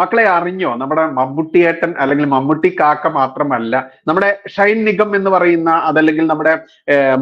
മക്കളെ അറിഞ്ഞോ? നമ്മുടെ മമ്മൂട്ടിയേട്ടൻ അല്ലെങ്കിൽ മമ്മൂട്ടി കാക്ക മാത്രമല്ല നമ്മുടെ ഷൈൻ നിഗം എന്ന് പറയുന്ന അതല്ലെങ്കിൽ നമ്മുടെ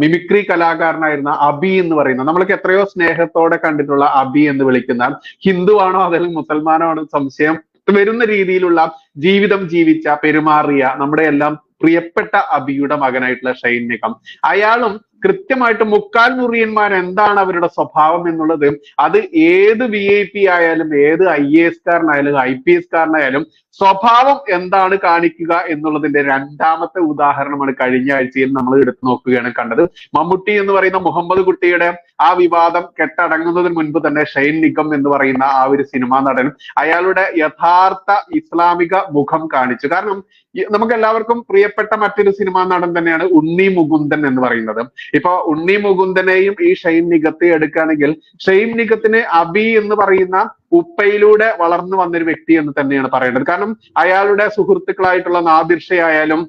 മിമിക്രി കലാകാരനായിരുന്ന അബി എന്ന് പറയുന്ന നമ്മൾക്ക് എത്രയോ സ്നേഹത്തോടെ കണ്ടിട്ടുള്ള അബി എന്ന് വിളിക്കുന്ന ഹിന്ദുവാണോ അതല്ലെങ്കിൽ മുസൽമാനോ ആണോ സംശയം വരുന്ന രീതിയിലുള്ള ജീവിതം ജീവിച്ച പെരുമാറിയ നമ്മുടെ എല്ലാം പ്രിയപ്പെട്ട അബിയുടെ മകനായിട്ടുള്ള ഷൈൻ നിഗം. അയാളും കൃത്യമായിട്ട് മുക്കാൽ മുറിയന്മാർ എന്താണ് അവരുടെ സ്വഭാവം എന്നുള്ളത് അത് ഏത് വി ഐ പി ആയാലും ഏത് ഐ എ എസ് കാരനായാലും ഐ പി എസ് കാരനായാലും സ്വഭാവം എന്താണ് കാണിക്കുക എന്നുള്ളതിന്റെ രണ്ടാമത്തെ ഉദാഹരണമാണ് കഴിഞ്ഞ ആഴ്ചയിൽ നമ്മൾ എടുത്തു നോക്കുകയാണ് കണ്ടത്. മമ്മൂട്ടി എന്ന് പറയുന്ന മുഹമ്മദ് കുട്ടിയുടെ ആ വിവാദം കെട്ടടങ്ങുന്നതിന് മുൻപ് തന്നെ ഷൈൻ നിഗം എന്ന് പറയുന്ന ആ ഒരു സിനിമാ നടൻ അയാളുടെ യഥാർത്ഥ ഇസ്ലാമിക മുഖം കാണിച്ചു. കാരണം നമുക്ക് എല്ലാവർക്കും പ്രിയപ്പെട്ട മറ്റൊരു സിനിമാ നടൻ തന്നെയാണ് ഉണ്ണി മുകുന്ദൻ എന്ന് പറയുന്നത്. ഇപ്പൊ ഉണ്ണി മുകുന്ദനെയും ഈ ഷൈൻ നിഗത്തെ എടുക്കുകയാണെങ്കിൽ ഷൈൻ അബി എന്ന് പറയുന്ന ഉപ്പയിലൂടെ വളർന്നു വന്നൊരു വ്യക്തി എന്ന് തന്നെയാണ് പറയേണ്ടത്. കാരണം അയാളുടെ സുഹൃത്തുക്കളായിട്ടുള്ള നാദിർഷയായാലും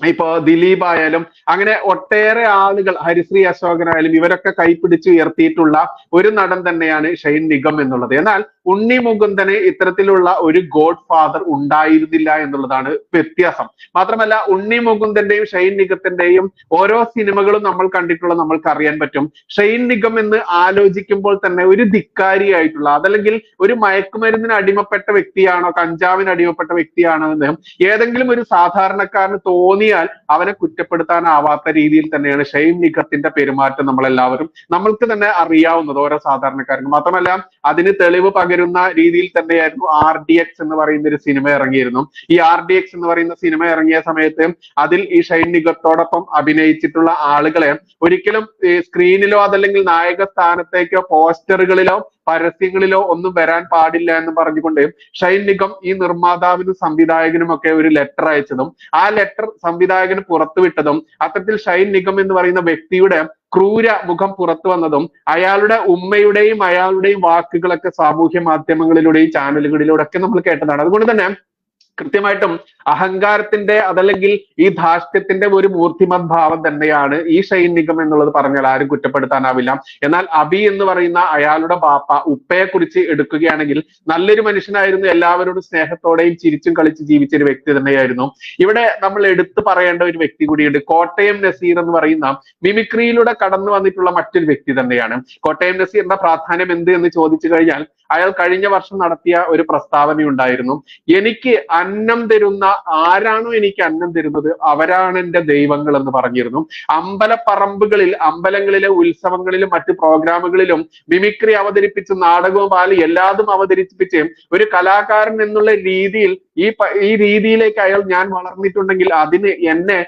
ഇപ്പൊ ദിലീപ് ആയാലും അങ്ങനെ ഒട്ടേറെ ആളുകൾ ഹരിശ്രീ അശോകനായാലും ഇവരൊക്കെ കൈപിടിച്ച് ഉയർത്തിയിട്ടുള്ള ഒരു നടൻ തന്നെയാണ് ഷൈൻ നിഗം എന്നുള്ളത്. എന്നാൽ ഉണ്ണി മുകുന്ദന് ഇത്തരത്തിലുള്ള ഒരു ഗോഡ് ഫാദർ ഉണ്ടായിരുന്നില്ല എന്നുള്ളതാണ് വ്യത്യാസം. മാത്രമല്ല ഉണ്ണി മുകുന്ദന്റെയും ഷൈൻ നിഗത്തിന്റെയും ഓരോ സിനിമകളും നമ്മൾ കണ്ടിട്ടുള്ള നമ്മൾക്ക് അറിയാൻ പറ്റും. ഷൈൻ നിഗം എന്ന് ആലോചിക്കുമ്പോൾ തന്നെ ഒരു ധിക്കാരിയായിട്ടുള്ള അതല്ലെങ്കിൽ ഒരു മയക്കുമരുന്നിന് അടിമപ്പെട്ട വ്യക്തിയാണോ കഞ്ചാവിന് അടിമപ്പെട്ട വ്യക്തിയാണോ എന്ന് ഏതെങ്കിലും ഒരു സാധാരണക്കാരന് തോന്നിയാൽ അവനെ കുറ്റപ്പെടുത്താനാവാത്ത രീതിയിൽ തന്നെയാണ് ഷൈൻ നിഗത്തിന്റെ പെരുമാറ്റം നമ്മളെല്ലാവരും നമ്മൾക്ക് തന്നെ അറിയാവുന്നത് ഓരോ സാധാരണക്കാരനും മാത്രമല്ല അതിന് തെളിവ് പകരുന്ന രീതിയിൽ തന്നെയായിരുന്നു ആർ ഡി എക്സ് എന്ന് പറയുന്ന ഒരു സിനിമ ഇറങ്ങിയിരുന്നു. ഈ ആർ ഡി എക്സ് എന്ന് പറയുന്ന സിനിമ ഇറങ്ങിയ സമയത്ത് അതിൽ ഈ ഷൈൻ നിഗത്തോടൊപ്പം അഭിനയിച്ചിട്ടുള്ള ആളുകളെ ഒരിക്കലും സ്ക്രീനിലോ അതല്ലെങ്കിൽ നായക സ്ഥാനത്തേക്കോ പോസ്റ്ററുകളിലോ പരസ്യങ്ങളിലോ ഒന്നും വരാൻ പാടില്ല എന്ന് പറഞ്ഞുകൊണ്ട് ഷൈൻ നിഗം ഈ നിർമ്മാതാവിനും സംവിധായകനും ഒക്കെ ഒരു ലെറ്റർ അയച്ചതും. ആ ലെറ്റർ സംവിധായകന് പുറത്തുവിട്ടതും അത്തരത്തിൽ ഷൈൻ നിഗം എന്ന് പറയുന്ന വ്യക്തിയുടെ ക്രൂര മുഖം പുറത്തു വന്നതും അയാളുടെ ഉമ്മയുടെയും അയാളുടെയും വാക്കുകളൊക്കെ സാമൂഹ്യ മാധ്യമങ്ങളിലൂടെയും ചാനലുകളിലൂടെ ഒക്കെ നമ്മൾ കേട്ടതാണ്. അതുകൊണ്ട് തന്നെ കൃത്യമായിട്ടും അഹങ്കാരത്തിന്റെ അതല്ലെങ്കിൽ ഈ ധാർഷ്ട്യത്തിന്റെ ഒരു മൂർത്തിമത് ഭാവം തന്നെയാണ് ഈ സൈനികം എന്നുള്ളത് പറഞ്ഞാൽ ആരും കുറ്റപ്പെടുത്താനാവില്ല. എന്നാൽ അബി എന്ന് പറയുന്ന അയാളുടെ ബാപ്പ ഉപ്പയെ കുറിച്ച് എടുക്കുകയാണെങ്കിൽ നല്ലൊരു മനുഷ്യനായിരുന്നു. എല്ലാവരോടും സ്നേഹത്തോടെയും ചിരിച്ചും കളിച്ച് ജീവിച്ച ഒരു വ്യക്തി തന്നെയായിരുന്നു. ഇവിടെ നമ്മൾ എടുത്തു പറയേണ്ട ഒരു വ്യക്തി കൂടിയുണ്ട്. കോട്ടയം നസീർ എന്ന് പറയുന്ന മിമിക്രിയിലൂടെ കടന്നു വന്നിട്ടുള്ള മറ്റൊരു വ്യക്തി തന്നെയാണ്. കോട്ടയം നസീറിന്റെ പ്രാധാന്യം എന്ത് എന്ന് ചോദിച്ചു കഴിഞ്ഞാൽ അയാൾ കഴിഞ്ഞ വർഷം നടത്തിയ ഒരു പ്രസ്താവന ഉണ്ടായിരുന്നു എനിക്ക് അന്നം തരുന്ന ആരാണോ എനിക്ക് അന്നം തരുന്നത് അവരാണ് എന്റെ ദൈവങ്ങൾ എന്ന് പറഞ്ഞിരുന്നു. അമ്പലപ്പറമ്പുകളിൽ അമ്പലങ്ങളിലെ ഉത്സവങ്ങളിലും മറ്റു പ്രോഗ്രാമുകളിലും മിമിക്രി അവതരിപ്പിച്ച് നാടകവും പാലി എല്ലാതും അവതരിപ്പിച്ച് ഒരു കലാകാരൻ എന്നുള്ള രീതിയിൽ ഈ ഈ രീതിയിലേക്ക് അയാൾ ഞാൻ വളർന്നിട്ടുണ്ടെങ്കിൽ അതിന് എന്നെ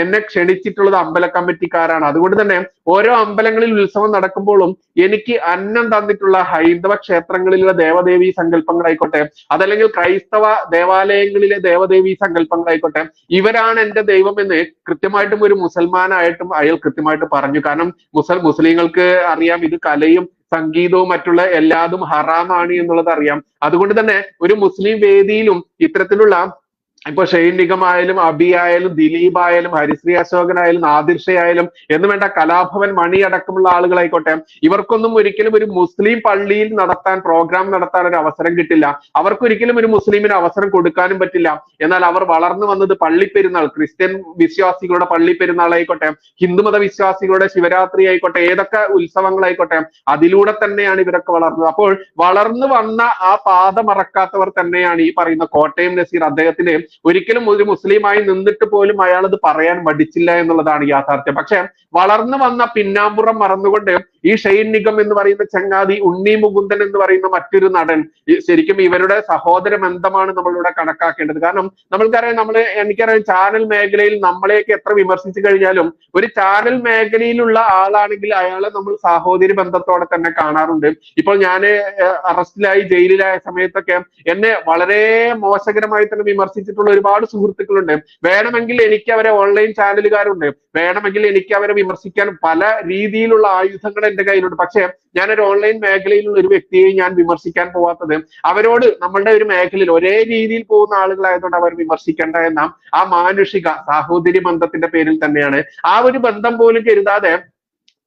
എന്നെ ക്ഷണിച്ചിട്ടുള്ളത് അമ്പല കമ്മിറ്റിക്കാരാണ്. അതുകൊണ്ട് തന്നെ ഓരോ അമ്പലങ്ങളിൽ ഉത്സവം നടക്കുമ്പോഴും എനിക്ക് അന്നം തന്നിട്ടുള്ള ഹൈന്ദവ ക്ഷേത്രങ്ങളിലെ ദേവദേവി സങ്കല്പങ്ങളായിക്കോട്ടെ അതല്ലെങ്കിൽ ക്രൈസ്തവ ദേവാലയങ്ങളിലെ ദേവദേവി സങ്കല്പങ്ങളായിക്കോട്ടെ ഇവരാണ് എന്റെ ദൈവമെന്ന് കൃത്യമായിട്ടും ഒരു മുസൽമാനായിട്ടും അയാൾ കൃത്യമായിട്ട് പറഞ്ഞു. കാരണം മുസൽ മുസ്ലിങ്ങൾക്ക് അറിയാം ഇത് കലയും സംഗീതവും മറ്റുള്ള എല്ലാതും ഹറാമാണ് എന്നുള്ളത് അറിയാം. അതുകൊണ്ട് തന്നെ ഒരു മുസ്ലിം വേദിയിലും ഇത്തരത്തിലുള്ള ഇപ്പൊ ഷെയ്ൻ നിഗമായാലും അബി ആയാലും ദിലീപ് ആയാലും ഹരിശ്രീ അശോകനായാലും ആയാലും എന്ന് വേണ്ട കലാഭവൻ മണി അടക്കമുള്ള ആളുകളായിക്കോട്ടെ ഇവർക്കൊന്നും ഒരിക്കലും ഒരു മുസ്ലിം പള്ളിയിൽ നടത്താൻ പ്രോഗ്രാം നടത്താൻ ഒരു അവസരം കിട്ടില്ല. അവർക്ക് ഒരിക്കലും ഒരു മുസ്ലിമിന് അവസരം കൊടുക്കാനും പറ്റില്ല. എന്നാൽ അവർ വളർന്നു വന്നത് പള്ളി പെരുന്നാൾ ക്രിസ്ത്യൻ വിശ്വാസികളുടെ പള്ളി പെരുന്നാളായിക്കോട്ടെ ഹിന്ദുമത വിശ്വാസികളുടെ ശിവരാത്രി ആയിക്കോട്ടെ ഏതൊക്കെ ഉത്സവങ്ങളായിക്കോട്ടെ അതിലൂടെ തന്നെയാണ് ഇവരൊക്കെ വളർന്നത്. അപ്പോൾ വളർന്നു വന്ന ആ പാത മറക്കാത്തവർ തന്നെയാണ് ഈ പറയുന്ന കോട്ടയം നസീർ അദ്ദേഹത്തിന് ഒരിക്കലും ഒരു മുസ്ലിമായി നിന്നിട്ട് പോലും അയാൾ അത് പറയാൻ മടിച്ചില്ല എന്നുള്ളതാണ് യാഥാർത്ഥ്യം. പക്ഷെ വളർന്നു വന്ന പിന്നാമ്പുറം മറന്നുകൊണ്ട് ഈ ഷെയ്ൻ നിഗം എന്ന് പറയുന്ന ചങ്ങാതി ഉണ്ണി മുകുന്ദൻ എന്ന് പറയുന്ന മറ്റൊരു നടൻ ശരിക്കും ഇവരുടെ സഹോദര ബന്ധമാണ് നമ്മളിവിടെ കണക്കാക്കേണ്ടത്? കാരണം നമ്മൾക്കറിയാം നമ്മൾ എനിക്കറിയാം ചാനൽ മേഖലയിൽ നമ്മളെയൊക്കെ എത്ര വിമർശിച്ചു കഴിഞ്ഞാലും ഒരു ചാനൽ മേഖലയിലുള്ള ആളാണെങ്കിൽ അയാളെ നമ്മൾ സഹോദരി ബന്ധത്തോടെ തന്നെ കാണാറുണ്ട്. ഇപ്പോൾ ഞാൻ അറസ്റ്റിലായി ജയിലിലായ സമയത്തൊക്കെ എന്നെ വളരെ മോശകരമായി തന്നെ വിമർശിച്ചിട്ടുള്ള ഒരുപാട് സുഹൃത്തുക്കളുണ്ട്. വേണമെങ്കിൽ എനിക്ക് അവരെ ഓൺലൈൻ ചാനലുകാരുണ്ട് വേണമെങ്കിൽ എനിക്ക് അവരെ വിമർശിക്കാൻ പല രീതിയിലുള്ള ആയുധങ്ങൾ എന്റെ കയ്യിലുണ്ട്. പക്ഷേ ഞാൻ ഒരു ഓൺലൈൻ മേഖലയിലുള്ള ഒരു വ്യക്തിയെ ഞാൻ വിമർശിക്കാൻ പോവാത്തത് അവരോട് നമ്മളുടെ ഒരു മേഖലയിൽ ഒരേ രീതിയിൽ പോകുന്ന ആളുകളായതുകൊണ്ട് അവർ വിമർശിക്കേണ്ട എന്ന ആ മാനുഷിക സാഹോദര്യ ബന്ധത്തിന്റെ പേരിൽ തന്നെയാണ്. ആ ഒരു ബന്ധം പോലും കരുതാതെ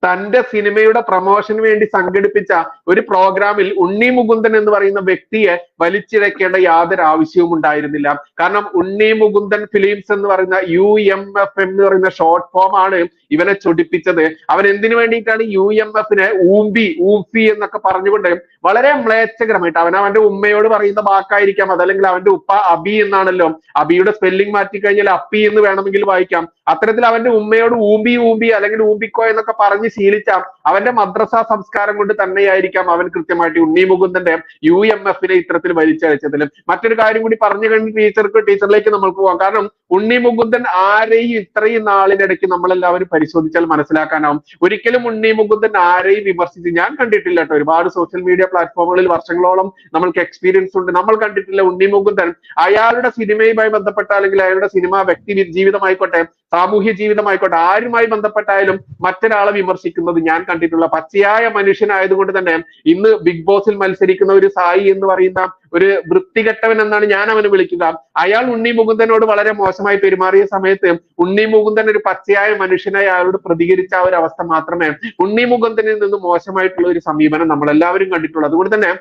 തന്റെ സിനിമയുടെ പ്രൊമോഷന് വേണ്ടി സംഘടിപ്പിച്ച ഒരു പ്രോഗ്രാമിൽ ഉണ്ണി മുകുന്ദൻ എന്ന് പറയുന്ന വ്യക്തിയെ വലിച്ചിഴക്കേണ്ട യാതൊരു ആവശ്യവും ഉണ്ടായിരുന്നില്ല. കാരണം ഉണ്ണി മുകുന്ദൻ ഫിലിംസ് എന്ന് പറയുന്ന യു എം എഫ് എന്ന് പറയുന്ന ഷോർട്ട് ഫോം ആണ് ഇവനെ ചൊടിപ്പിച്ചത്. അവൻ എന്തിനു വേണ്ടിയിട്ടാണ് യു എം എഫിനെ ഊമ്പി ഊഫി എന്നൊക്കെ പറഞ്ഞുകൊണ്ട് വളരെ മ്ലേച്ഛകരമായിട്ട് അവൻ അവന്റെ ഉമ്മയോട് പറയുന്ന വാക്കായിരിക്കാം. അതല്ലെങ്കിൽ അവന്റെ ഉപ്പ അബി എന്നാണല്ലോ. അബിയുടെ സ്പെല്ലിംഗ് മാറ്റി കഴിഞ്ഞാൽ അപ്പി എന്ന് വേണമെങ്കിൽ വായിക്കാം. അത്തരത്തിൽ അവന്റെ ഉമ്മയോട് ഊമ്പി ഊമ്പി അല്ലെങ്കിൽ ഊമ്പിക്കോ എന്നൊക്കെ പറഞ്ഞ് ശീലിച്ച അവന്റെ മദ്രസ സംസ്കാരം കൊണ്ട് തന്നെയായിരിക്കാം അവൻ കൃത്യമായിട്ട് ഉണ്ണി മുകുന്ദന്റെ യു എം എഫിനെ ഇത്തരത്തിൽ വലിച്ചയച്ചതിൽ മറ്റൊരു കാര്യം കൂടി പറഞ്ഞു കഴിഞ്ഞ് ടീച്ചർക്ക് ടീച്ചറിലേക്ക് നമ്മൾക്ക് പോകാം. കാരണം ഉണ്ണി മുകുന്ദൻ ആരെയും ഇത്രയും നാളിനിടയ്ക്ക് നമ്മളെല്ലാവരും പരിശോധിച്ചാൽ മനസ്സിലാക്കാനാവും. ഒരിക്കലും ഉണ്ണി മുകുന്ദൻ ആരെയും വിമർശിച്ച് ഞാൻ കണ്ടിട്ടില്ല കേട്ടോ. ഒരുപാട് സോഷ്യൽ മീഡിയ പ്ലാറ്റ്ഫോമുകളിൽ വർഷങ്ങളോളം നമ്മൾക്ക് എക്സ്പീരിയൻസ് ഉണ്ട്. നമ്മൾ കണ്ടിട്ടില്ല ഉണ്ണി മുകുന്ദൻ. അയാളുടെ സിനിമയുമായി ബന്ധപ്പെട്ട അല്ലെങ്കിൽ അയാളുടെ സിനിമ വ്യക്തി ജീവിതമായിക്കോട്ടെ സാമൂഹ്യ ജീവിതമായിക്കോട്ടെ ആരുമായി ബന്ധപ്പെട്ടായാലും മറ്റൊരാളെ വിമർശിക്കുന്നത് ഞാൻ കണ്ടിട്ടുള്ള പച്ചയായ മനുഷ്യനായതുകൊണ്ട് തന്നെ ഇന്ന് ബിഗ് ബോസിൽ മത്സരിക്കുന്ന ഒരു സായി എന്ന് പറയുന്ന ഒരു വൃത്തികെട്ടവൻ എന്നാണ് ഞാൻ അവനെ വിളിക്കുക അയാൾ ഉണ്ണി മുകുന്ദനോട് വളരെ മോശമായി പെരുമാറിയ സമയത്ത് ഉണ്ണി മുകുന്ദൻ ഒരു പച്ചയായ മനുഷ്യനായി അയാളോട് പ്രതികരിച്ച ആ ഒരു അവസ്ഥ മാത്രമേ ഉണ്ണി മുകുന്ദനിൽ നിന്ന് മോശമായിട്ടുള്ള ഒരു സമീപനം നമ്മൾ എല്ലാവരും കണ്ടിട്ടുള്ളൂ. അതുകൊണ്ട് തന്നെ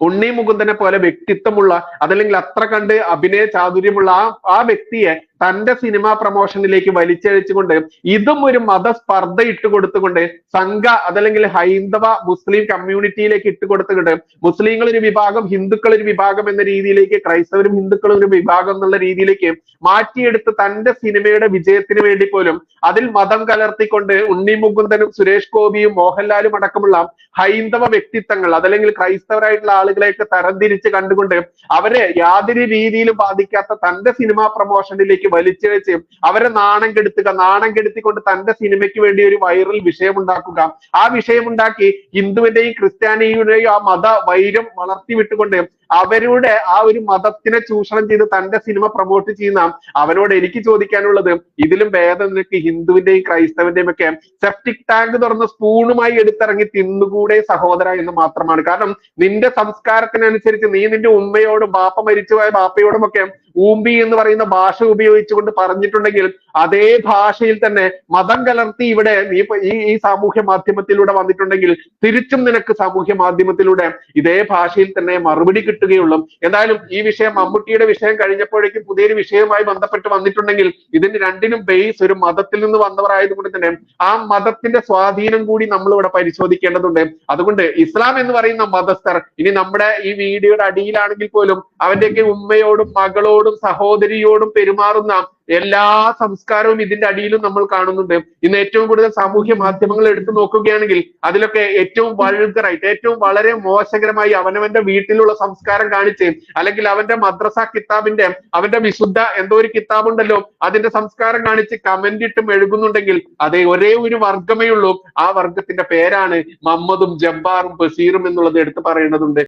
ഉണ്ണി മുകുന്ദനെ പോലെ വ്യക്തിത്വമുള്ള അതല്ലെങ്കിൽ അത്ര കണ്ട് അഭിനയ ചാതുര്യമുള്ള ആ ആ വ്യക്തിയെ തന്റെ സിനിമ പ്രൊമോഷനിലേക്ക് വലിച്ചഴിച്ചുകൊണ്ട് ഇതും ഒരു മതസ്പർദ്ധ ഇട്ട് കൊടുത്തുകൊണ്ട് സംഘ അതല്ലെങ്കിൽ ഹൈന്ദവ മുസ്ലിം കമ്മ്യൂണിറ്റിയിലേക്ക് ഇട്ട് കൊടുത്തുകൊണ്ട് മുസ്ലിങ്ങൾ ഒരു വിഭാഗം ഹിന്ദുക്കൾ ഒരു വിഭാഗം എന്ന രീതിയിലേക്ക് ക്രൈസ്തവരും ഹിന്ദുക്കളും ഒരു വിഭാഗം എന്നുള്ള രീതിയിലേക്ക് മാറ്റിയെടുത്ത് തന്റെ സിനിമയുടെ വിജയത്തിന് വേണ്ടി പോലും അതിൽ മതം കലർത്തിക്കൊണ്ട് ഉണ്ണി മുകുന്ദനും സുരേഷ് ഗോപിയും മോഹൻലാലും അടക്കമുള്ള ഹൈന്ദവ വ്യക്തിത്വങ്ങൾ അതല്ലെങ്കിൽ ക്രൈസ്തവരായിട്ടുള്ള ആളുകളെയൊക്കെ തരംതിരിച്ച് കണ്ടുകൊണ്ട് അവരെ യാതൊരു രീതിയിലും ബാധിക്കാത്ത തന്റെ സിനിമാ പ്രൊമോഷനിലേക്ക് വലിച്ചിഴച്ച് അവരെ നാണം കെടുത്തുക നാണം കെടുത്തിക്കൊണ്ട് തന്റെ സിനിമയ്ക്ക് വേണ്ടി ഒരു വൈറൽ വിഷയം ഉണ്ടാക്കുക ആ വിഷയം ഉണ്ടാക്കി ഹിന്ദുവിന്റെയും ക്രിസ്ത്യാനിയുടെയും ആ മത വൈരം വളർത്തി വിട്ടുകൊണ്ട് അവരുടെ ആ ഒരു മതത്തിനെ ചൂഷണം ചെയ്ത് തന്റെ സിനിമ പ്രൊമോട്ട് ചെയ്യുന്ന അവനോട് എനിക്ക് ചോദിക്കാനുള്ളത് ഇതിലും ഭേദം നിനക്ക് ഹിന്ദുവിന്റെയും ക്രൈസ്തവന്റെയും ഒക്കെ സെപ്റ്റിക് ടാങ്ക് തുറന്ന് സ്പൂണുമായി എടുത്തിറങ്ങി തിന്നുകൂടെ സഹോദര എന്ന് മാത്രമാണ്. കാരണം നിന്റെ സംസ്കാരത്തിനനുസരിച്ച് നീ നിന്റെ ഉമ്മയോടും ബാപ്പ മരിച്ചുപോയ ബാപ്പയോടും ഒക്കെ ഊമ്പി എന്ന് പറയുന്ന ഭാഷ ഉപയോഗിച്ചുകൊണ്ട് പറഞ്ഞിട്ടുണ്ടെങ്കിൽ അതേ ഭാഷയിൽ തന്നെ മതം കലർത്തി ഇവിടെ നീ ഈ ഈ സാമൂഹ്യ മാധ്യമത്തിലൂടെ വന്നിട്ടുണ്ടെങ്കിൽ തിരിച്ചും നിനക്ക് സാമൂഹ്യ മാധ്യമത്തിലൂടെ ഇതേ ഭാഷയിൽ തന്നെ മറുപടി കിട്ടുകയുള്ളൂ. എന്തായാലും ഈ വിഷയം മമ്മൂട്ടിയുടെ വിഷയം കഴിഞ്ഞപ്പോഴേക്കും പുതിയൊരു വിഷയവുമായി ബന്ധപ്പെട്ട് വന്നിട്ടുണ്ടെങ്കിൽ ഇതിന് രണ്ടിനും ബേസ് ഒരു മതത്തിൽ നിന്ന് വന്നവർ ആയതുകൊണ്ട് തന്നെ ആ മതത്തിന്റെ സ്വാധീനം കൂടി നമ്മൾ ഇവിടെ പരിശോധിക്കേണ്ടതുണ്ട്. അതുകൊണ്ട് ഇസ്ലാം എന്ന് പറയുന്ന മതസ്ഥർ ഇനി നമ്മുടെ ഈ വീഡിയോയുടെ അടിയിലാണെങ്കിൽ പോലും അവന്റെയൊക്കെ ഉമ്മയോടും മകളോടും സഹോദരിയോടും പെരുമാറുന്ന എല്ലാ സംസ്കാരവും ഇതിന്റെ അടിയിലും നമ്മൾ കാണുന്നുണ്ട്. ഇന്ന് ഏറ്റവും കൂടുതൽ സാമൂഹ്യ മാധ്യമങ്ങൾ എടുത്തു നോക്കുകയാണെങ്കിൽ അതിലൊക്കെ ഏറ്റവും വൾഗറായിട്ട് ഏറ്റവും വളരെ മോശകരമായി അവനവന്റെ വീട്ടിലുള്ള സംസ്കാരം കാണിച്ച് അല്ലെങ്കിൽ അവന്റെ മദ്രസ കിതാബിന്റെ അവന്റെ വിശുദ്ധ എന്തോ ഒരു കിതാബുണ്ടല്ലോ അതിന്റെ സംസ്കാരം കാണിച്ച് കമന്റ് ഇട്ട് മെഴുകുന്നുണ്ടെങ്കിൽ അതേ ഒരേ ഒരു വർഗമേ ഉള്ളൂ. ആ വർഗത്തിന്റെ പേരാണ് മമ്മദും ജബ്ബാറും ബഷീറും എന്നുള്ളത് എടുത്തു പറയേണ്ടതുണ്ട്.